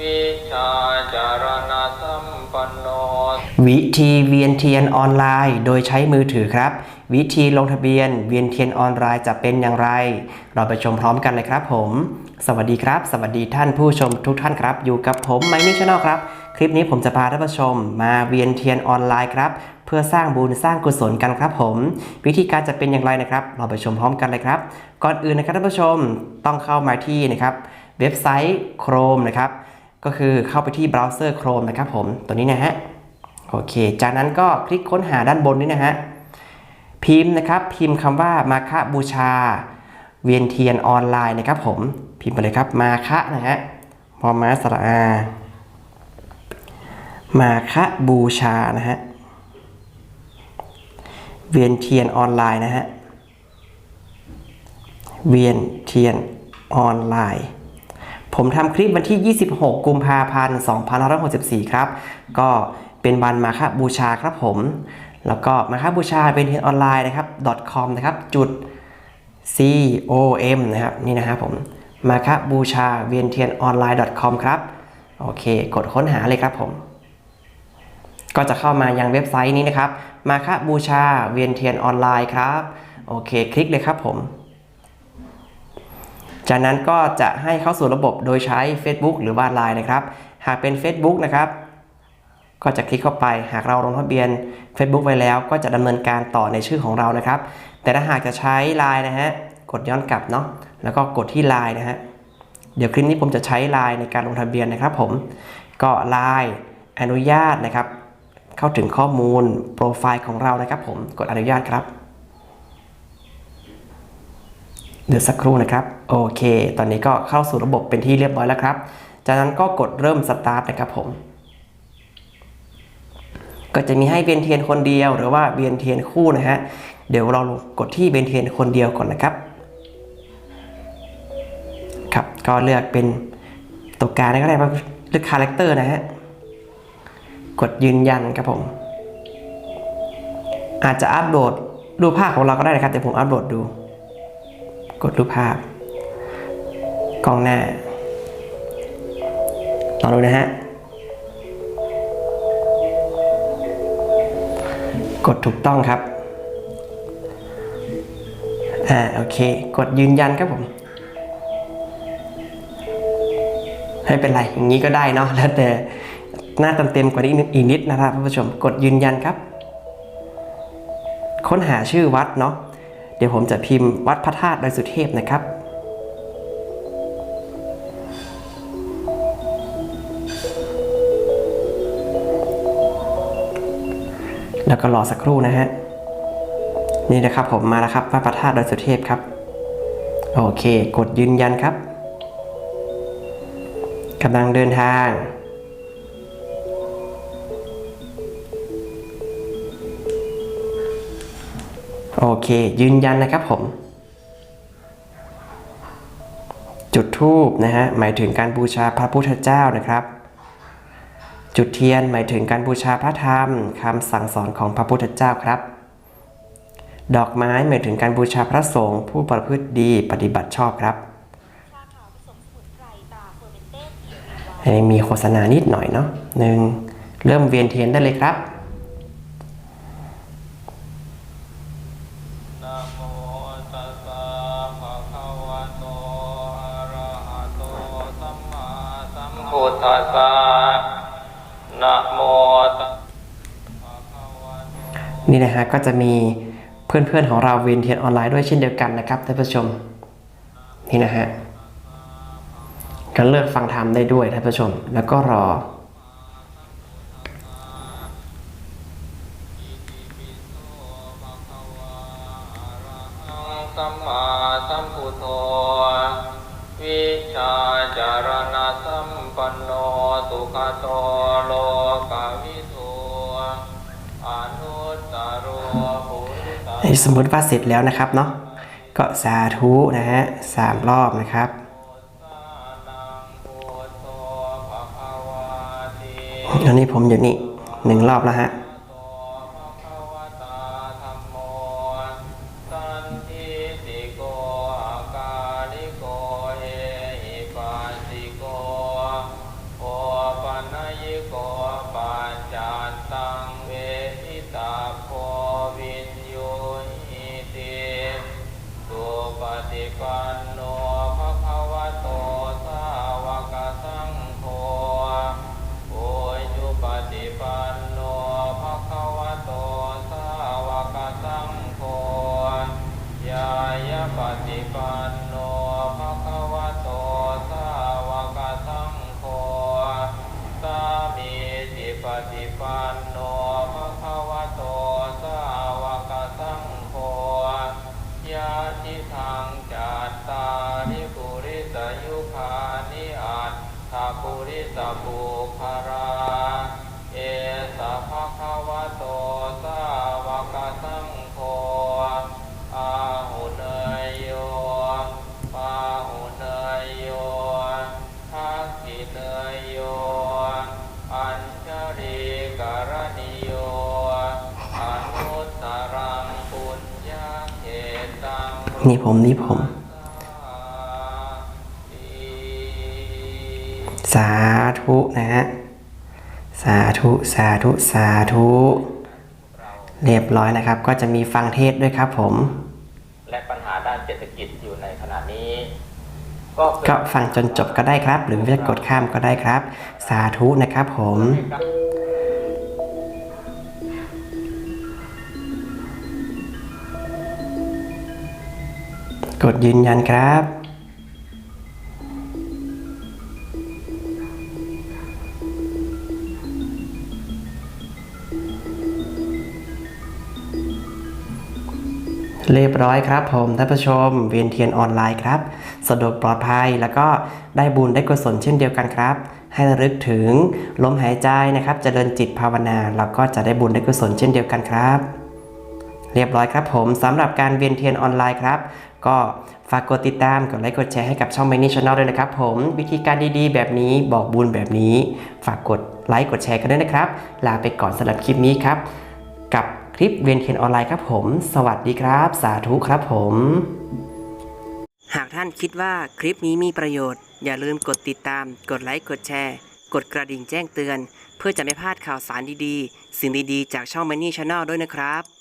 วิชาจารณสัมปันโนวิธีเวียนเทียนออนไลน์ โดยใช้มือถือครับ วิธีลงทะเบียนเวียนเทียนออนไลน์จะเป็นอย่างไร เราไปชมพร้อมกันเลยครับผม สวัสดีครับ สวัสดีท่านผู้ชมทุกท่านครับ อยู่กับผมไมนี่ชาแนลครับ คลิปนี้ผมจะพาท่านผู้ชม มาเวียนเทียนออนไลน์ครับ เพื่อสร้างบุญสร้างกุศลกันครับผม วิธีการจะเป็นอย่างไรนะครับ เราไปชมพร้อมกันเลยครับ ก่อนอื่นนะครับท่านผู้ชมต้องเข้ามาที่นะครับเว็บไซต์ Chrome นะครับ ก็คือเข้าไปที่เบราว์เซอร์ Chrome นะครับผม ตัวนี้นะฮะ โอเค จากนั้นก็คลิกค้นหาด้านบนนี้นะฮะ พิมพ์นะครับ พิมพ์คำว่ามาคะบูชา เวียนเทียนออนไลน์นะครับผม พิมพ์ไปเลยครับ มาคะนะฮะมอมาสระอา มาคะบูชานะฮะ เวียนเทียนออนไลน์นะฮะ เวียนเทียนออนไลน์ ผมทำคลิปวันที่ 26 กุมภาพันธ์2564 ครับ ก็เป็นวันมาฆบูชาครับผม แล้วก็มาฆบูชาเป็นเทียนออนไลน์นะครับ .com นะครับจุด com นะครับนี่นะครับผมมาฆบูชาเวียนเทียนออนไลน์ .com ครับ โอเค กดค้นหาเลยครับผม ก็จะเข้ามายังเว็บไซต์นี้นะครับ มาฆบูชาเวียนเทียนออนไลน์ครับ โอเค คลิกเลยครับผม จากนั้นก็จะให้เข้าสู่ระบบโดยใช้ Facebook หรือว่า Line นะครับ หากเป็น Facebook นะครับ ก็จะคลิกเข้าไป หากเราลงทะเบียน Facebook ไว้แล้ว ก็จะดำเนินการต่อในชื่อของเรานะครับ แต่ถ้าหากจะใช้ Line นะฮะ กดย้อนกลับเนาะ แล้วก็กดที่ Line นะฮะ เดี๋ยวคลิปนี้ผมจะใช้ Line ในการลงทะเบียนนะครับ ผม ก็ Line อนุญาตนะครับ เข้าถึงข้อมูลโปรไฟล์ของเรานะครับ ผม กดอนุญาตครับ เดี๋ยวสักครู่นะครับ โอเค ตอนนี้ก็เข้าสู่ระบบเป็นที่เรียบร้อยแล้วครับ จากนั้นก็กดเริ่มสตาร์ทนะครับผม ก็จะมีให้เวียนเทียนคนเดียว หรือว่าเวียนเทียนคู่นะฮะ เดี๋ยวเรากดที่เวียนเทียนคนเดียวก่อนนะครับ ครับ ก็เลือกเป็นตัวการก็ได้บ้าเลือกคาแรคเตอร์นะฮะ กดยืนยันครับผม อาจจะอัปโหลดรูปภาพของเราก็ได้นะครับ แต่ผมอัปโหลดดู กดรูปภาพ กล้องหน้าลองดูนะฮะ กดถูกต้องครับ อ่า โอเค กดยืนยันครับผม ไม่เป็นไร อย่างนี้ก็ได้เนาะ แล้วแต่หน้าเต็มๆกว่านี้อีกนิดนะครับท่านผู้ชม กดยืนยันครับ ค้นหาชื่อวัดเนาะ เดี๋ยวผมจะพิมพ์วัดพระธาตุดอยสุเทพนะครับ แล้วก็รอสักครู่นะฮะ นี่นะครับผมมาแล้วครับวัดพระธาตุดอยสุเทพครับ โอเค กดยืนยันครับกำลังเดินทาง โอเค ยืนยันนะครับผม จุดทูบนะฮะหมายถึงการบูชาพระพุทธเจ้านะครับ จุดเทียนหมายถึงการบูชาพระธรรมคำสั่งสอนของพระพุทธเจ้าครับ ดอกไม้หมายถึงการบูชาพระสงฆ์ผู้ประพฤติดีปฏิบัติชอบครับเฟอร์เมนเต้ผิวดีวาอันนี้มีโฆษณานิดหน่อยเนาะหนึ่งเริ่มเวียนเทียนได้เลยครับ นะโมตัสสะภะคะวะโตอะระหะโตสัมมาสัม พุทธัสสะนะโมนี่นะฮะก็จะมีเพื่อนๆของเราเวียนเทียนออนไลน์ด้วยเช่นเดียวกันนะครับท่านผู้ชม นี่นะฮะก็เลือกฟังธรรมได้ด้วยท่านผู้ชม แล้วก็รอ สัมมาสัมพุทโธวิชาจารณสัมปันโนสุขโตโลกวิทูอนุตตโรปุริสให้สมมติว่าเสร็จแล้วนะครับเนาะก็สาธุนะฮะสามรอบนะครับนังพุทโธภะคะวาติอันนี้ผมอยู่นี่หนึ่งรอบแล้วฮะ นี่ผมนี่ผม สาธุนะฮะ สาธุ สาธุ สาธุ เรียบร้อยนะครับ ก็จะมีฟังเทศด้วยครับผม และปัญหาด้านเศรษฐกิจอยู่ในขณะนี้ก็เกิดก็ฟังจนจบก็ได้ครับ หรือจะกดข้ามก็ได้ครับ สาธุนะครับผม กดยืนยันครับ เรียบร้อยครับผมท่านผู้ชม เวียนเทียนออนไลน์ครับ สะดวกปลอดภัยแล้วก็ได้บุญได้กุศลเช่นเดียวกันครับ ให้ระลึกถึงลมหายใจนะครับเจริญจิตภาวนาเราก็จะได้บุญได้กุศลเช่นเดียวกันครับเรียบร้อยครับผมสำหรับการเวียนเทียนออนไลน์ครับ ก็ฝากกดติดตาม กดไลค์กดแชร์ให้กับช่อง Many Channel ด้วยนะครับผม วิธีการดีๆ แบบนี้บอกบุญแบบนี้ ฝากกดไลค์กดแชร์กันด้วยนะครับ ลาไปก่อนสำหรับคลิปนี้ครับ กับคลิปเวียนเทียนออนไลน์ครับผม สวัสดีครับ สาธุครับผม หากท่านคิดว่าคลิปนี้มีประโยชน์ อย่าลืมกดติดตาม กดไลค์กดแชร์ กดกระดิ่งแจ้งเตือน เพื่อจะไม่พลาดข่าวสารดีๆ สิ่งดีๆ จากช่อง Many Channel ด้วยนะครับ